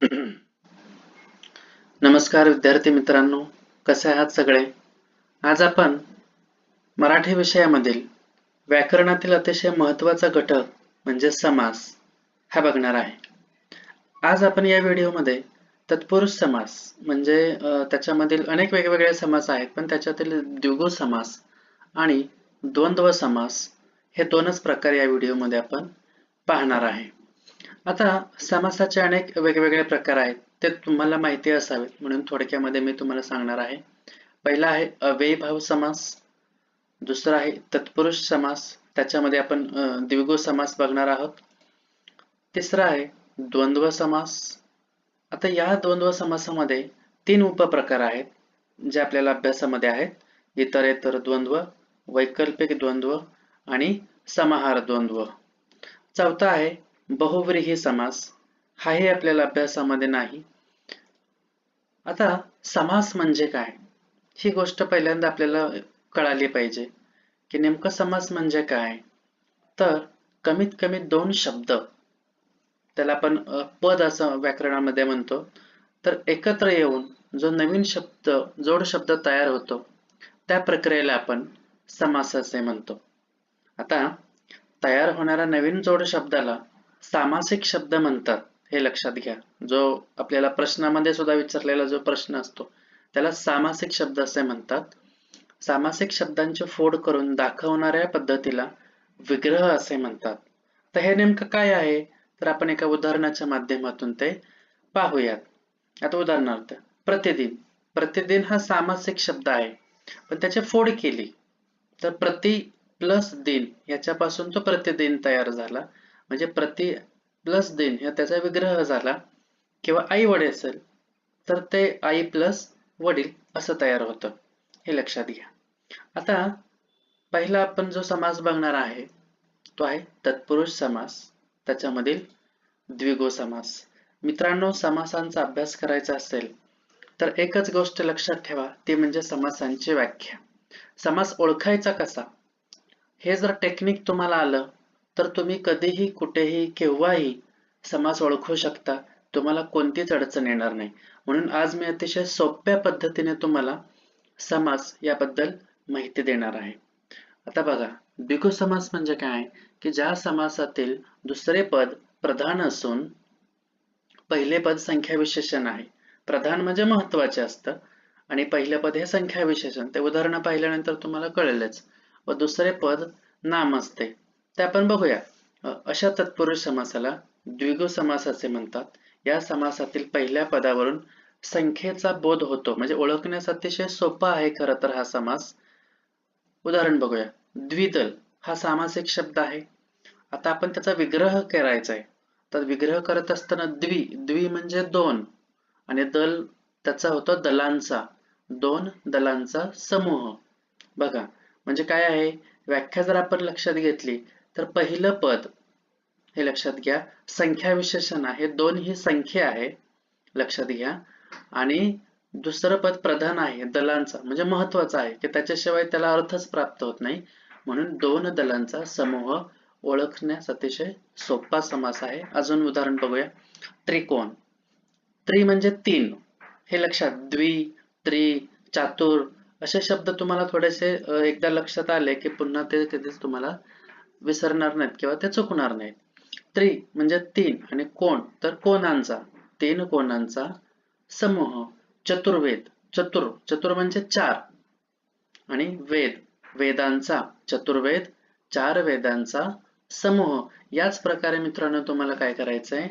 नमस्कार विद्यार्थी मित्रांनो कसे आहात सगळे? आज आपण मराठी विषयामधील व्याकरणातील अतिशय महत्त्वाचा घटक म्हणजे समास हा बघणार आहे. आज आपण या व्हिडिओमध्ये तत्पुरुष समास म्हणजे त्याच्यामधील अनेक वेगवेगळे समास आहेत पण त्याच्यातील द्विगु समास आणि द्वंद्व समास हे दोनच प्रकार या व्हिडिओमध्ये आपण पाहणार आहे. आता समासाचे अनेक वेगवेगळे प्रकार आहेत ते तुम्हाला माहिती असावेत म्हणून थोडक्यामध्ये मी तुम्हाला सांगणार आहे. पहिला आहे अव्ययीभाव समास दुसरा आहे तत्पुरुष समास त्याच्यामध्ये आपण द्विगु समास बघणार आहोत. तिसरा आहे द्वंद्व समास. आता या द्वंद्व समासामध्ये तीन उपप्रकार आहेत जे आपल्याला अभ्यासामध्ये आहेत. इतरेतर द्वंद्व वैकल्पिक द्वंद्व आणि समाहार द्वंद्व. चौथा आहे बहुव्रीही समास हाही आपल्याला अभ्यासामध्ये नाही. आता समास म्हणजे काय? ही गोष्ट पहिल्यांदा आपल्याला कळाली पाहिजे की नेमकं समास म्हणजे काय? तर कमीत कमी दोन शब्द त्याला आपण पद असं व्याकरणामध्ये म्हणतो. तर एकत्र येऊन जो नवीन शब्द जोड शब्द तयार होतो त्या प्रक्रियेला आपण समास असे म्हणतो. आता तयार होणाऱ्या नवीन जोड शब्दाला सामासिक शब्द म्हणतात हे लक्षात घ्या. जो आपल्याला प्रश्नामध्ये सुद्धा विचारलेला जो प्रश्न असतो त्याला सामासिक शब्द असे म्हणतात. सामासिक शब्दांची फोड करून दाखवणाऱ्या पद्धतीला विग्रह असे म्हणतात. तर हे नेमकं काय आहे? तर आपण एका उदाहरणाच्या माध्यमातून ते पाहूयात. आता उदाहरणार्थ प्रतिदिन. प्रतिदिन हा सामासिक शब्द आहे. पण त्याची फोड केली. तर प्रति प्लस दिन याच्यापासून तो प्रतिदिन तयार झाला. म्हणजे प्रति प्लस दिन हा त्याचा विग्रह झाला किंवा आई वडील असेल तर ते आई प्लस वडील असं तयार होतं. हे लक्षात घ्या. आता पहिला आपण जो समास बघणार आहे तो आहे तत्पुरुष समास. त्याच्यामधील द्विगो समास. मित्रांनो समासांचा अभ्यास करायचा असेल तर एकच गोष्ट लक्षात ठेवा ती म्हणजे समासांची व्याख्या. समास ओळखायचा कसा? हे जर टेक्निक तुम्हाला आलं तर तुम्ही कधीही कुठेही केव्हाही समास ओळखू शकता. तुम्हाला कोणतीच अडचण येणार नाही. म्हणून आज मी अतिशय सोप्या पद्धतीने तुम्हाला समास याबद्दल माहिती देणार आहे. आता बघा द्विगु समास म्हणजे काय? की ज्या समासातील दुसरे पद प्रधान असून पहिले पद संख्या विशेषण आहे. प्रधान म्हणजे महत्त्वाचे असतं. आणि पहिले पद हे संख्या विशेषण ते उदाहरण पाहिल्यानंतर तुम्हाला कळेलच. व दुसरे पद नाम असते. ते आपण बघूया. अशा तत्पुरुष समासाला द्विगु समास असे म्हणतात. या समासातील पहिल्या पदावरून संख्येचा बोध होतो. म्हणजे ओळखण्यास अतिशय सोपा आहे खरं तर हा समास. उदाहरण बघूया. द्विदल हा सामासिक शब्द आहे. आता आपण त्याचा विग्रह करायचा आहे. तर विग्रह करत असताना द्वि द्वि म्हणजे दोन. आणि दल त्याचा होतो दलांचा. दोन दलांचा समूह. बघा. म्हणजे काय आहे? व्याख्या जर आपण लक्षात घेतली तर पहिलं पद हे लक्षात घ्या. संख्या विशेषण आहे. दोन ही संख्या आहे लक्षात घ्या. आणि दुसरं पद प्रधान आहे दलांचा म्हणजे महत्वाचं आहे की त्याच्याशिवाय त्याला अर्थच प्राप्त होत नाही. म्हणून दोन दलांचा समूह ओळखण्यास अतिशय सोपा समास आहे. अजून उदाहरण बघूया. त्रिकोण. त्रि म्हणजे तीन. हे लक्षात. द्वि त्रि चातुर असे शब्द तुम्हाला थोडेसे एकदा लक्षात आले की पुन्हा ते तिथेच तुम्हाला विसरणार नाहीत किंवा ते चुकणार नाहीत. त्रि म्हणजे तीन आणि कोण? तर कोणांचा? तीन कोणांचा समूह. चतुर्वेद. चतुर. चतुर म्हणजे चार. आणि वेद. वेदांचा चतुर्वेद. चार वेदांचा समूह. याच प्रकारे मित्रांनो तुम्हाला काय करायचंय?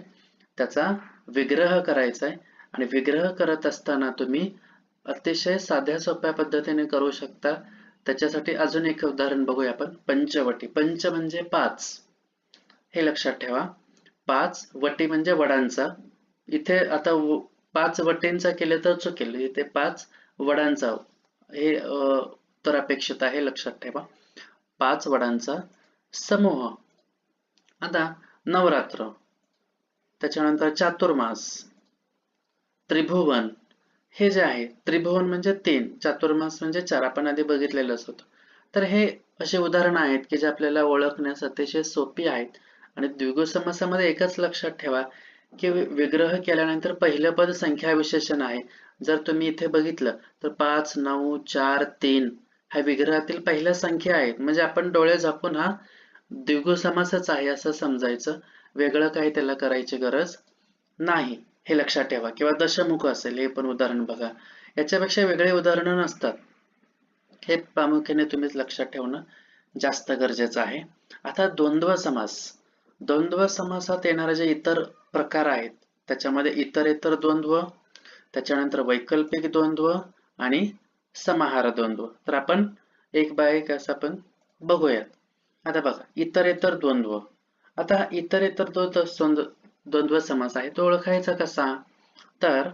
त्याचा विग्रह करायचा आहे आणि विग्रह करत असताना तुम्ही अतिशय साध्या सोप्या पद्धतीने करू शकता. त्याच्यासाठी अजून एक उदाहरण बघूया आपण. पंचवटी. पंच म्हणजे पाच. हे लक्षात ठेवा. पाच वटी म्हणजे वडांचा. इथे आता पाच वटींचा केले तर चुकेल. इथे पाच वडांचा. हे तर अपेक्षित आहे लक्षात ठेवा. पाच वडांचा समूह. आता नवरात्र. त्याच्यानंतर चातुर्मास. त्रिभुवन. हे जे आहे त्रिभुवन म्हणजे तीन चातुर्मास म्हणजे चार आपण आधी बघितलेलंच होतं. तर हे असे उदाहरण आहेत की जे आपल्याला ओळखण्यास अतिशय सोपी आहेत. आणि द्विगु समासामध्ये एकच लक्षात ठेवा की विग्रह केल्यानंतर पहिलं पद संख्या विशेषण आहे. जर तुम्ही इथे बघितलं तर पाच नऊ चार तीन ह्या विग्रहातील पहिल्या संख्या आहेत. म्हणजे आपण डोळे झाकून हा द्विगु समासच आहे असं समजायचं. वेगळं काही त्याला करायची गरज नाही. हे लक्षात ठेवा. किंवा दशमुख असेल हे पण उदाहरण बघा. याच्यापेक्षा वेगळे उदाहरणं नसतात. हे प्रामुख्याने तुम्हीच लक्षात ठेवणं जास्त गरजेचं आहे. आता द्वंद्व समास. द्वंद्व समासात येणारे जे इतर प्रकार आहेत त्याच्यामध्ये इतर इतर द्वंद्व त्याच्यानंतर वैकल्पिक द्वंद्व आणि समाहार द्वंद्व. तर आपण एक बाय एक असं आपण बघूयात. आता बघा इतर इतर द्वंद्व. आता इतर इतर द्वंद्व द्वंद्व- समास आहे तो ओळखायचा कसा? तर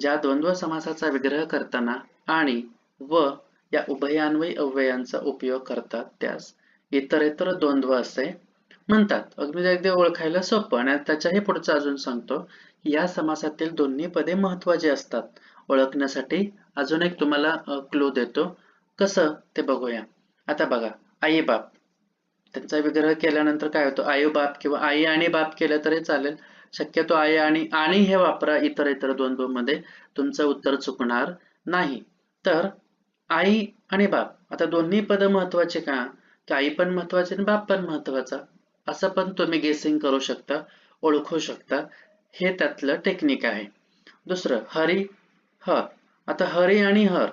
ज्या द्वंद्व समासाचा विग्रह करताना आणि व या उभयान्वयी अव्ययांचा उपयोग करतात त्यास इतरेतर द्वंद्व असे म्हणतात. अगदी अगदी ओळखायला सोपं आणि त्याच्याही पुढचं अजून सांगतो या समासातील दोन्ही पदे महत्वाची असतात. ओळखण्यासाठी अजून एक तुम्हाला क्लू देतो. कसं? ते बघूया. आता बघा आई बाप. त्यांचा विग्रह केल्यानंतर काय होतो? आई बाप किंवा आई आणि बाप केलं तरी चालेल. शक्यतो आई आणि आणि हे वापरा इतर इतर द्वंद्वमध्ये. तुमचं उत्तर चुकणार नाही. तर आई आणि बाप आता दोन्ही पद महत्त्वाचे का? की आई पण महत्वाची आणि बाप पण महत्त्वाचा. असं पण तुम्ही गेसिंग करू शकता ओळखू शकता. हे त्यातलं टेक्निक आहे. दुसरं हरी हर आता हरी आणि हर.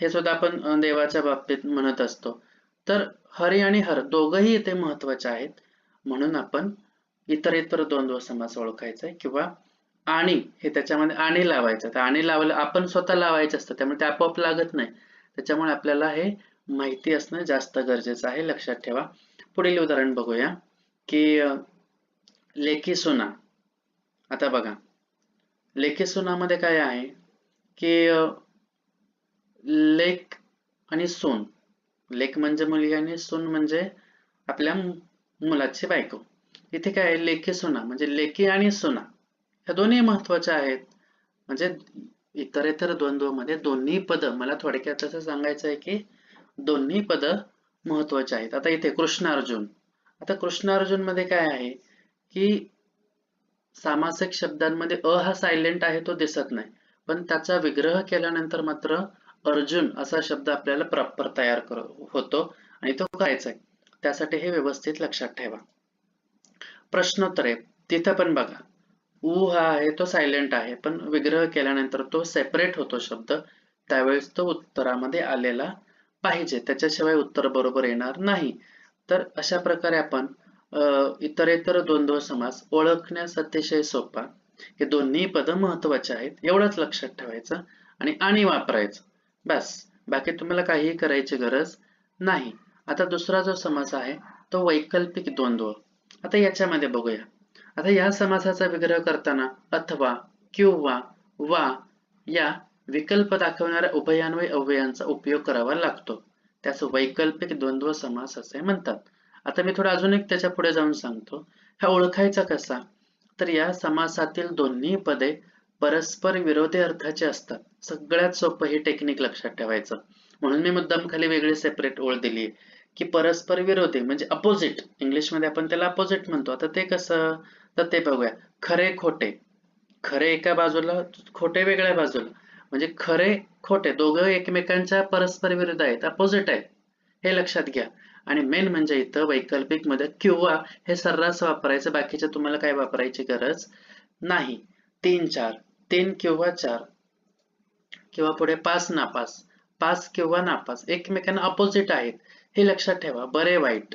हे सुद्धा आपण देवाच्या बाबतीत म्हणत असतो. तर हरी आणि हर दोघंही इथे महत्त्वाचे आहेत. म्हणून आपण इतर इतर द्वंद्व समास ओळखायचा आहे किंवा आणि हे त्याच्यामध्ये आणि लावायचं. तर आणि लावलं आपण स्वतः लावायचं असतं त्यामुळे ते आपोआप लागत नाही. त्याच्यामुळे आपल्याला हे माहिती असणं जास्त गरजेचं आहे. लक्षात ठेवा. पुढील उदाहरण बघूया की लेखी सुना. आता बघा. लेखी सुनामध्ये काय आहे की लेख आणि सून. लेक म्हणजे मुलगी आणि सून म्हणजे आपल्या मुलाची बायको. इथे काय आहे? लेखी सुना म्हणजे लेखी आणि सुना. ह्या दोन्ही महत्त्वाच्या आहेत. म्हणजे इतर इतर द्वंद्वमध्ये दोन्ही पद मला थोडक्यात असं सांगायचं आहे की दोन्ही पद महत्त्वाचे आहेत. आता इथे कृष्ण अर्जुन आता कृष्ण अर्जुनमध्ये काय आहे की सामासिक शब्दांमध्ये अ हा सायलेंट आहे तो दिसत नाही. पण त्याचा विग्रह केल्यानंतर मात्र अर्जुन असा शब्द आपल्याला प्रॉपर तयार कर होतो आणि तो करायचा आहे. त्यासाठी हे व्यवस्थित लक्षात ठेवा. प्रश्नोत्तरे तिथं पण बघा. उ हा आहे तो सायलेंट आहे पण विग्रह केल्यानंतर तो सेपरेट होतो शब्द. त्यावेळेस तो उत्तरामध्ये आलेला पाहिजे. त्याच्याशिवाय उत्तर बरोबर येणार नाही. तर अशा प्रकारे आपण इतरेतर द्वंद्व समास ओळखण्यास अतिशय सोपा. हे दोन्ही पद महत्त्वाचे आहेत. एवढंच लक्षात ठेवायचं आणि आणि वापरायचं. बस. बाकी तुम्हाला काहीही करायची गरज नाही. आता दुसरा जो समास आहे तो वैकल्पिक द्वंद्व. आता याच्यामध्ये बघूया. आता या समासाचा विग्रह करताना अथवा किंवा वा या विकल्प दाखवणाऱ्या उभयान्वय अव्ययांचा उपयोग करावा लागतो. त्यास वैकल्पिक द्वंद्व समास असे म्हणतात. आता मी थोडं अजून एक त्याच्या पुढे जाऊन सांगतो. हा ओळखायचा कसा? तर या समासातील दोन्ही पदे परस्पर विरोधी अर्थाचे असतात. सगळ्यात सोपं हे टेक्निक लक्षात ठेवायचं. म्हणून मी मुद्दाम खाली वेगळी सेपरेट ओळ दिली. की परस्पर विरोधी म्हणजे अपोजिट इंग्लिशमध्ये आपण त्याला अपोजिट म्हणतो. आता ते कसं? तर ते बघूया. खरे खोटे. खरे एका बाजूला खोटे वेगळ्या बाजूला. म्हणजे खरे खोटे दोघं एकमेकांच्या परस्पर विरुद्ध आहेत. अपोजिट आहेत. हे लक्षात घ्या. आणि मेन म्हणजे इथं वैकल्पिकमध्ये किंवा हे सर्रास वापरायचं. बाकीच्या तुम्हाला काय वापरायची गरज? नाही. तीन चार. तीन किंवा चार. किंवा पुढे पाच नापास. पाच किंवा नापास. एकमेकांना अपोजिट आहेत. हे लक्षात ठेवा. बरे वाईट.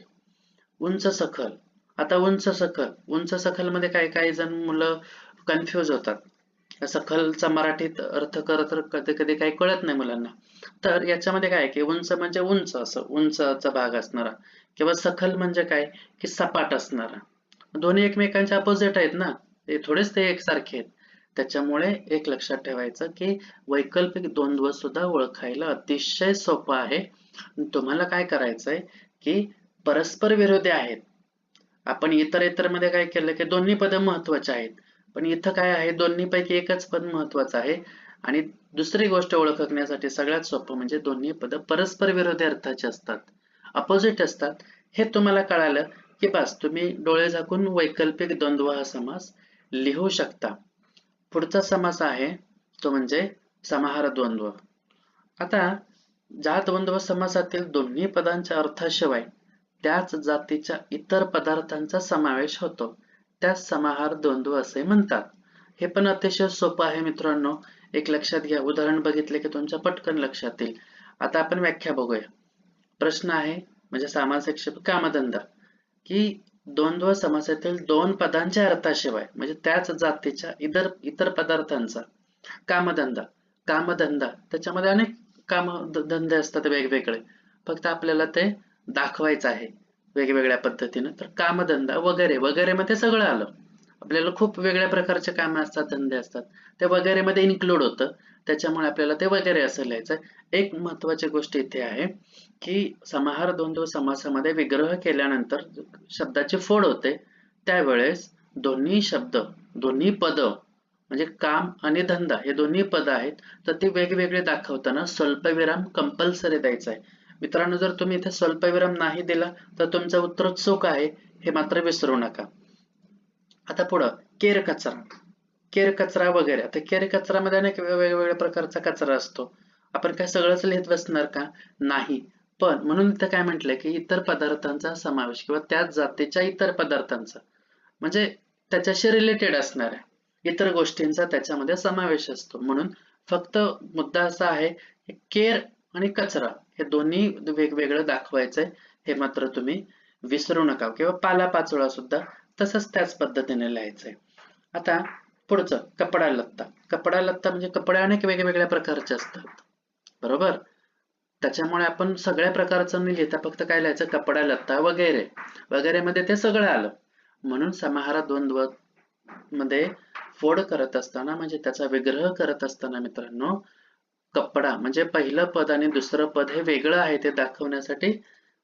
उंच सखल. आता उंच सखल. उंच सखलमध्ये काय काही जण मुलं कन्फ्युज होतात. सखलचा मराठीत अर्थ करत कधी कधी काही कळत नाही मुलांना. तर याच्यामध्ये काय आहे की उंच म्हणजे उंच असं. उंचचा भाग असणारा. किंवा सखल म्हणजे काय? की सपाट असणारा. दोन्ही एकमेकांच्या अपोजिट आहेत ना. ते थोडेच ते एकसारखे आहेत. त्याच्यामुळे एक लक्षात ठेवायचं की वैकल्पिक द्वंद्व सुद्धा ओळखायला अतिशय सोपं आहे. तुम्हाला काय करायचंय की परस्पर विरोधी आहेत. आपण इतर इतरमध्ये काय केलं की दोन्ही पद महत्त्वाचे आहेत. पण इथं काय आहे? दोन्ही पैकी एकच पद महत्वाचं आहे. आणि दुसरी गोष्ट ओळखण्यासाठी सगळ्यात सोपं म्हणजे दोन्ही पद परस्पर विरोधी अर्थाचे असतात. अपोजिट असतात. हे तुम्हाला कळालं की बस तुम्ही डोळे झाकून वैकल्पिक द्वंद्व हा समास लिहू शकता. पुढचा समास आहे तो म्हणजे समाहार द्वंद्व. आता ज्या द्वंद्व समासातील दोन्ही पदांच्या अर्थाशिवाय त्याच जातीच्या इतर पदार्थांचा समावेश होतो. त्यास समाहार द्वंद्व असे म्हणतात. हे पण अतिशय सोपं आहे मित्रांनो. एक लक्षात घ्या. उदाहरण बघितले की तुमच्या पटकन लक्षात येईल. आता आपण व्याख्या बघूया. प्रश्न आहे म्हणजे सामासिक कामधंदा. की द्वंद्व समासातील दोन पदांच्या अर्थाशिवाय म्हणजे त्याच जातीच्या इतर इतर पदार्थांचा कामधंदा कामधंदा त्याच्यामध्ये अनेक काम धंदे असतात वेगवेगळे. फक्त आपल्याला ते दाखवायचं आहे वेगवेगळ्या पद्धतीनं. तर कामधंदा वगैरे वगैरे मध्ये सगळं आलं. आपल्याला खूप वेगळ्या प्रकारचे काम असतात धंदे असतात. ते वगैरे मध्ये इन्क्लूड होतं. त्याच्यामुळे आपल्याला ते वगैरे असं लिहायचं एक महत्वाची गोष्ट इथे आहे की समाहार द्वंद्व समासामध्ये विग्रह केल्यानंतर शब्दाची फोड होते. त्यावेळेस दोन्ही शब्द दोन्ही पद म्हणजे काम आणि धंदा हे दोन्ही पद आहेत. तर ती वेगवेगळे दाखवताना स्वल्पविराम कंपल्सरी द्यायचा आहे. मित्रांनो जर तुम्ही इथे स्वल्पविराम नाही दिला तर तुमचं उत्तर चूक आहे. हे मात्र विसरू नका. आता पुढं केर कचरा. केर कचरा वगैरे. आता केर कचरामध्ये अनेक वेगवेगळ्या प्रकारचा कचरा असतो. आपण काय सगळंच लिहित बसणार का? नाही. पण म्हणून इथं काय म्हटलंय की इतर पदार्थांचा समावेश किंवा त्याच जातीच्या इतर पदार्थांचा म्हणजे त्याच्याशी रिलेटेड असणाऱ्या इतर गोष्टींचा त्याच्यामध्ये समावेश असतो. म्हणून फक्त मुद्दा असा आहे केर आणि कचरा हे दोन्ही वेगवेगळं दाखवायचंय. हे मात्र तुम्ही विसरू नका किंवा पाला पाचोळा सुद्धा तसंच त्याच पद्धतीने लिहायचंय. आता पुढचं कपडा लत्ता. कपडा लत्ता म्हणजे कपडे अनेक वेगवेगळ्या प्रकारचे असतात. बरोबर? त्याच्यामुळे आपण सगळ्या प्रकारचं नाही लिहिता फक्त काय लिहायचं? कपडा लत्ता वगैरे. वगैरे मध्ये ते सगळं आलं. म्हणून समाहार द्वंद्वमध्ये फोड करत असताना म्हणजे त्याचा विग्रह करत असताना मित्रांनो कपडा म्हणजे पहिलं पद आणि दुसरं पद हे वेगळं आहे ते दाखवण्यासाठी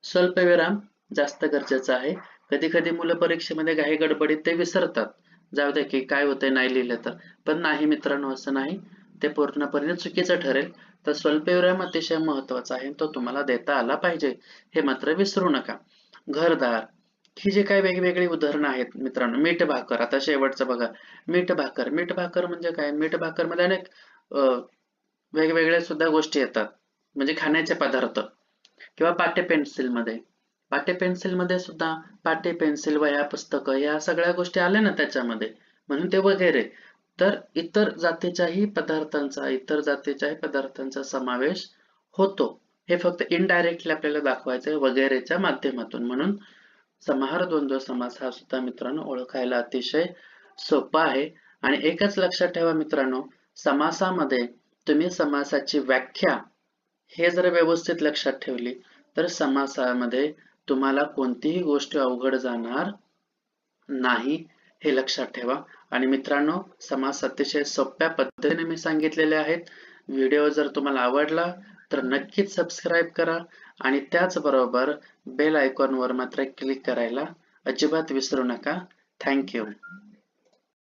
स्वल्पविराम जास्त गरजेचं आहे. कधी कधी मुलं परीक्षेमध्ये घाई गडबडीत ते विसरतात. जाऊ दे की काय होतंय नाही लिहिलं तर. पण नाही मित्रांनो असं नाही. ते पूर्णपणे चुकीचं ठरेल. तर स्वल्पविराम अतिशय महत्त्वाचा आहे. तो तुम्हाला देता आला पाहिजे. हे मात्र विसरू नका. घरदार. ही जे काही वेगवेगळी उदाहरणं आहेत मित्रांनो मीठ भाकर. आता शेवटचं बघा. मीठ भाकर. मीठ भाकर म्हणजे काय? मीठ भाकरमध्ये अनेक वेगवेगळ्या सुद्धा गोष्टी येतात. म्हणजे खाण्याचे पदार्थ. किंवा पाटे पेन्सिलमध्ये पाटे पेन्सिलमध्ये सुद्धा पाटे पेन्सिल वया पुस्तकं या सगळ्या गोष्टी आल्या ना त्याच्यामध्ये म्हणून ते वगैरे. तर इतर जातीच्याही पदार्थांचा इतर जातीच्याही पदार्थांचा समावेश होतो. हे फक्त इनडायरेक्टली आपल्याला दाखवायचं वगैरेच्या माध्यमातून. म्हणून समाहार द्वंद्व समास हा सुद्धा मित्रांनो ओळखायला अतिशय सोपा आहे. आणि एकच लक्षात ठेवा मित्रांनो समासामध्ये तुम्ही समासाची व्याख्या हे जर व्यवस्थित लक्षात ठेवली तर समासामध्ये तुम्हाला कोणतीही गोष्ट अवघड जाणार नाही हे लक्षात ठेवा. आणि मित्रांनो समाज अतिशय सोप्या पद्धतीने मी सांगितलेले आहेत. व्हिडिओ जर तुम्हाला आवडला तर नक्कीच सबस्क्राईब करा. आणि त्याचबरोबर बेल आयकॉनवर मात्र क्लिक करायला अजिबात विसरू नका. थँक्यू